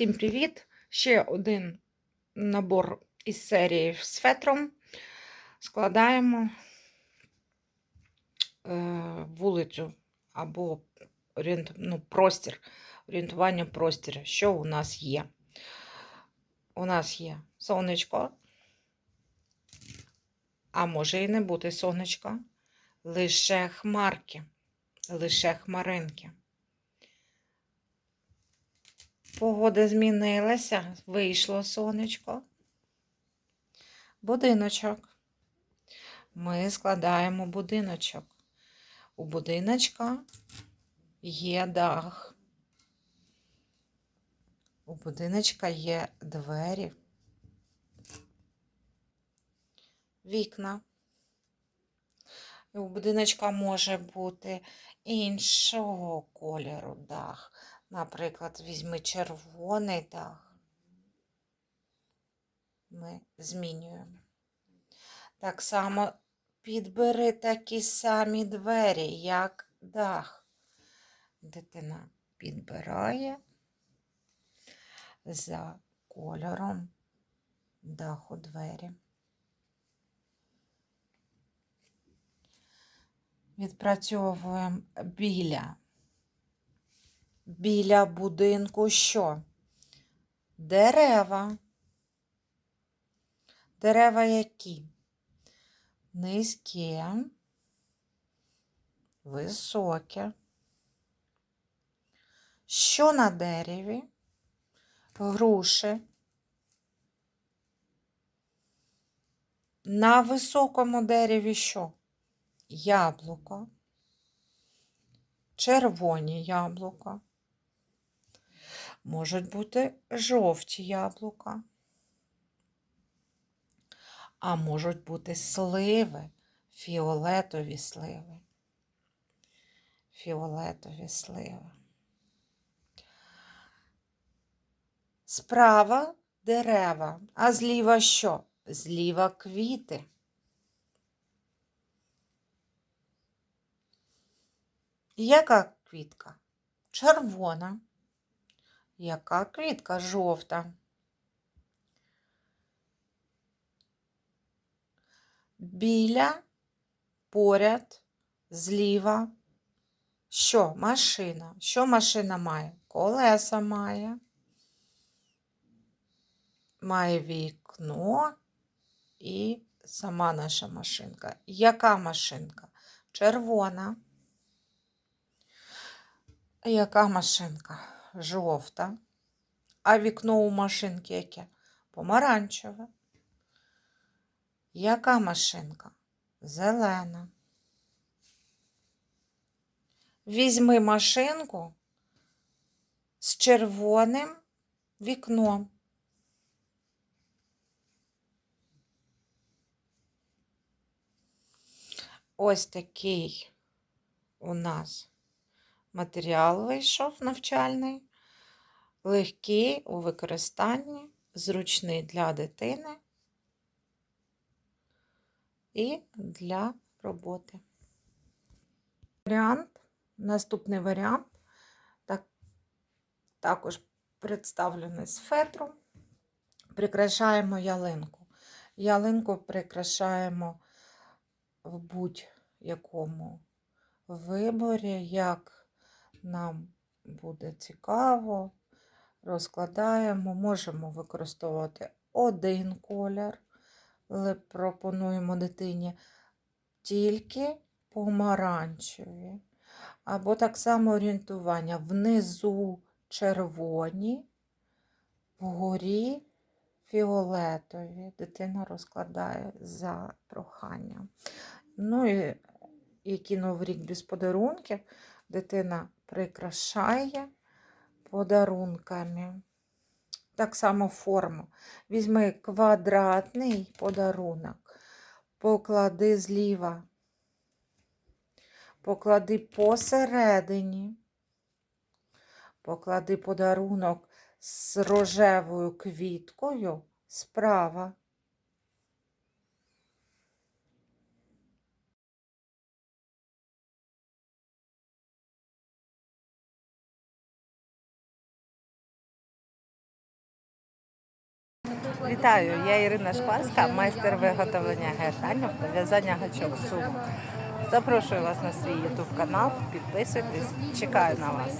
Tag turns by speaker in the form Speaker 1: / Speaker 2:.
Speaker 1: Всім привіт! Ще один набор із серії з фетром. Складаємо е, вулицю або ну, простір, орієнтування простіру. Що у нас є? У нас є сонечко, а може і не бути сонечка, лише хмарки, лише хмаринки. Погода змінилася, вийшло сонечко. Будиночок. Ми складаємо будиночок. У будиночка є дах. У будиночка є двері, вікна. У будиночка може бути іншого кольору дах. Наприклад, візьми червоний дах. Ми змінюємо. Так само підбери такі самі двері, як дах. Дитина підбирає за кольором даху двері. Відпрацьовуємо біля. Біля будинку що? Дерева. Дерева які? Низьке, високе. Що на дереві? Груші. На високому дереві що? Яблуко. Червоні яблука. Можуть бути жовті яблука. А можуть бути сливи, фіолетові сливи. Фіолетові сливи. Справа дерева, а зліва що? Зліва квіти. Яка квітка? Червона. Яка квітка жовта? Біля, поряд, зліва. Що? Машина. Що машина має? Колеса має. Має вікно і сама наша машинка. Яка машинка? Червона. Яка машинка? Жовта. А вікно у машинки яке? Помаранчеве. Яка машинка? Зелена. Візьми машинку з червоним вікном. Ось такий у нас матеріал вийшов навчальний, легкий у використанні, зручний для дитини і для роботи. Варіант, наступний варіант, так, також представлений з фетром. Прикрашаємо ялинку. Ялинку прикрашаємо в будь-якому виборі, як нам буде цікаво, розкладаємо, можемо використовувати один колір, але пропонуємо дитині тільки помаранчеві. Або так само орієнтування внизу червоні, вгорі фіолетові. Дитина розкладає за проханням. Ну і який новий рік без подарунків, дитина прикрашає подарунками. Так само форму. Візьми квадратний подарунок, поклади зліва, поклади посередині, поклади подарунок з рожевою квіткою справа.
Speaker 2: Вітаю, я Ірина Шкварська, майстер виготовлення герданів та гачок сумок. Запрошую вас на свій YouTube канал, підписуйтесь, чекаю на вас.